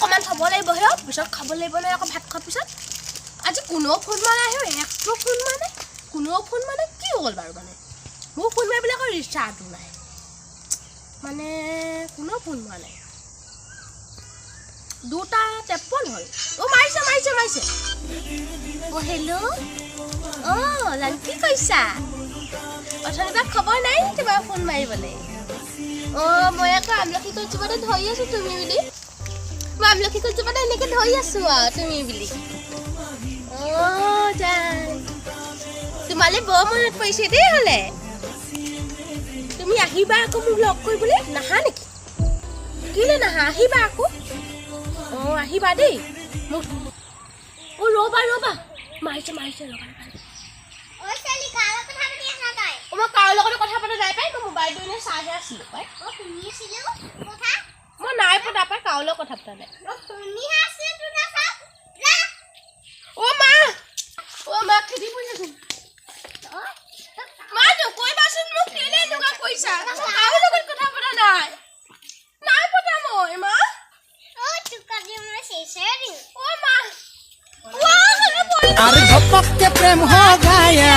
লাগিব নহয় আকৌ ভাত খোৱাৰ পিছত। আজি কোনেও ফোন মাৰা আহিব একটো ফোন মানে কোনেও ফোন মানে কি হ'ল বাৰু মানে? মোক ফোন মাৰিবলৈ আকৌ ৰিচাৰ্জো নাই। মানে কোনেও ফোন মৰা নাই। দুটা তেপন হ'ল। অ' মাৰিছে মাৰিছে মাৰিছে। অ' হেল্ল' অ' লাং কি কৈছা? অথনিৰ পৰা খবৰ নাই তোমাৰ ফোন মাৰিবলৈ। অ' মই আকৌ আমলখি গছজোপাতে ধৰি আছোঁ তুমি বুলি। মই আমলখি গছজোপাতে এনেকৈ ধৰি আছোঁ আৰু তুমি বুলি। তোমালৈ বৰ মনত পৰিছে দেই হ'লে। তুমি আহিবা আকৌ মোক লগ কৰিবলৈ নাহা নেকি? কেলৈ নাহা? আহিবা আকৌ। অঁ আহিবা দেই। মোক অ' ৰ'বা ৰ'বা। মাৰিছে মাৰিছে ৰ'বা মই কাৰো লগতে কথা পতা নাই পাই? মই মোবাইলটো এনেই চাইহে আছিলোঁ পাই। অ শুনি আছিলো। কথা? ఒకటి అప్ప కావులో ఒకటి అప్పది ఓ మా ఓ మా కది పోయి মা, তো কই বাসন মুখ নিলে দোকান কইছা কাউলো কই কথা বলা নাই। নাই কথা মই মা। ও চুকা দি আমরা শেষ হই ও মা আরে ধপক কে প্রেম হো গায়া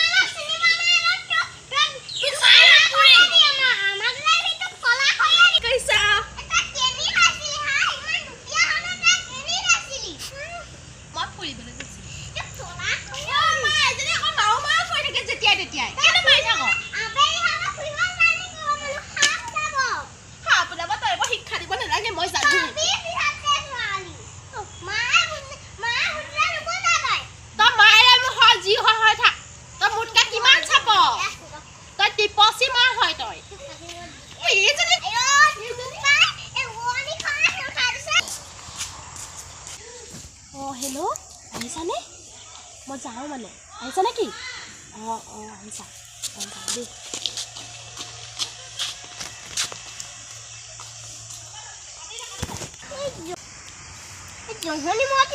হেল্ল' আহিছানে মই যাওঁ মানে আহিছা নেকি অঁ অঁ যাওঁ দেই জহনী মই